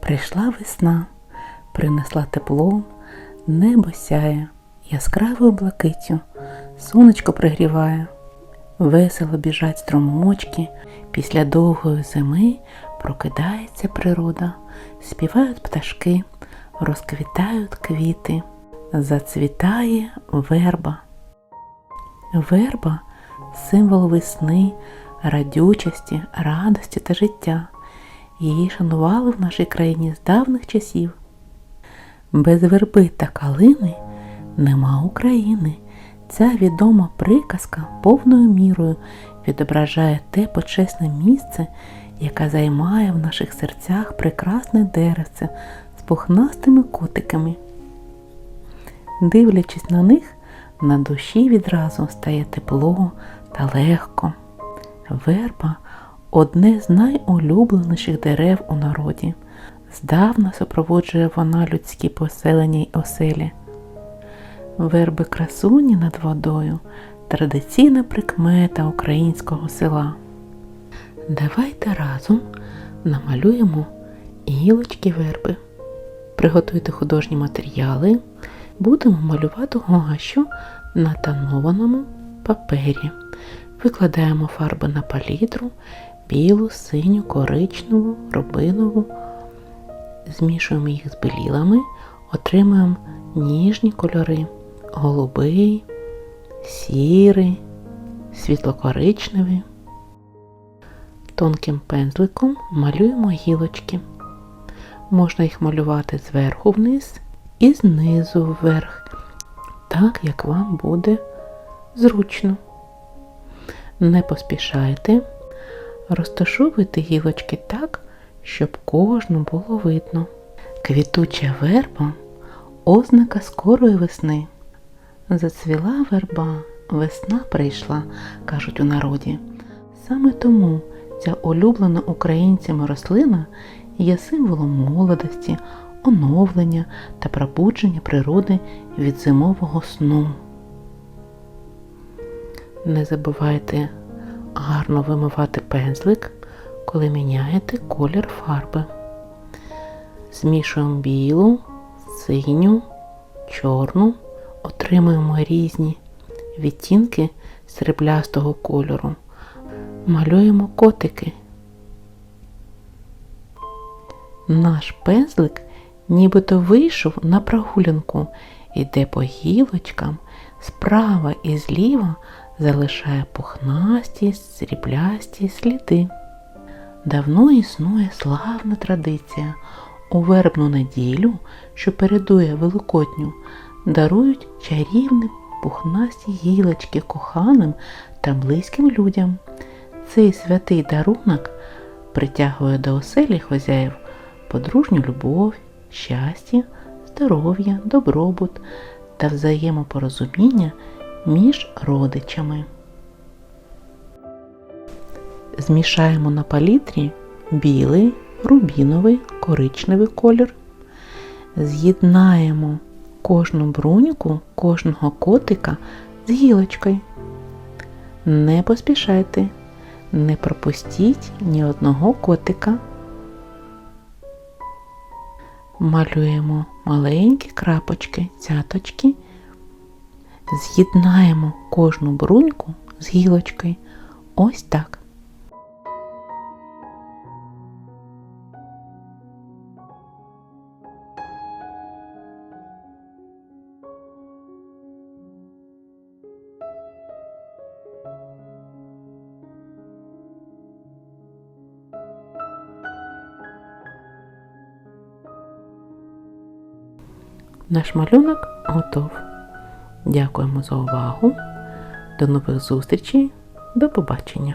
Прийшла весна, принесла тепло, небо сяє, яскравою блакиттю, сонечко пригріває. Весело біжать струмочки, після довгої зими прокидається природа, співають пташки, розквітають квіти, зацвітає верба. Верба символ весни, радючості, радості та життя. Її шанували в нашій країні з давних часів. Без верби та калини нема України. Ця відома приказка повною мірою відображає те почесне місце, яке займає в наших серцях прекрасне деревце з пухнастими котиками. Дивлячись на них, на душі відразу стає тепло та легко. Верба одне з найулюбленіших дерев у народі. Здавна супроводжує вона людські поселення й оселі. Верби красуні над водою традиційна прикмета українського села. Давайте разом намалюємо гілочки верби. Приготуйте художні матеріали. Будемо малювати гуашю на тонованому папері. Викладаємо фарби на палітру, білу, синю, коричневу, рубинову. Змішуємо їх з белілами, отримуємо ніжні кольори голубий, сірий, світлокоричневий. Тонким пензликом малюємо гілочки. Можна їх малювати зверху вниз і знизу вверх, так як вам буде зручно. Не поспішайте, розташовуйте гілочки так, щоб кожну було видно. Квітуча верба ознака скорої весни. Зацвіла верба, весна прийшла, кажуть у народі. Саме тому ця улюблена українцями рослина є символом молодості, оновлення та пробудження природи від зимового сну. Не забувайте гарно вимивати пензлик, коли міняєте колір фарби. Змішуємо білу, синю, чорну, отримуємо різні відтінки сріблястого кольору. Малюємо котики. Наш пензлик нібито вийшов на прогулянку, іде по гілочкам, справа і зліва залишає пухнасті, сріблясті сліди. Давно існує славна традиція. У вербну неділю, що передує Великодню, дарують чарівні пухнасті гілочки коханим та близьким людям. Цей святий дарунок притягує до оселі хозяїв подружню любов, щастя, здоров'я, добробут та взаємопорозуміння між родичами. Змішаємо на палітрі білий, рубіновий, коричневий колір. З'єднаємо кожну бруньку кожного котика з гілочкою. Не поспішайте, не пропустіть ні одного котика. Малюємо маленькі крапочки, цяточки, з'єднаємо кожну бруньку з гілочкою. Ось так. Наш малюнок готов. Дякуємо за увагу. До нових зустрічей. До побачення!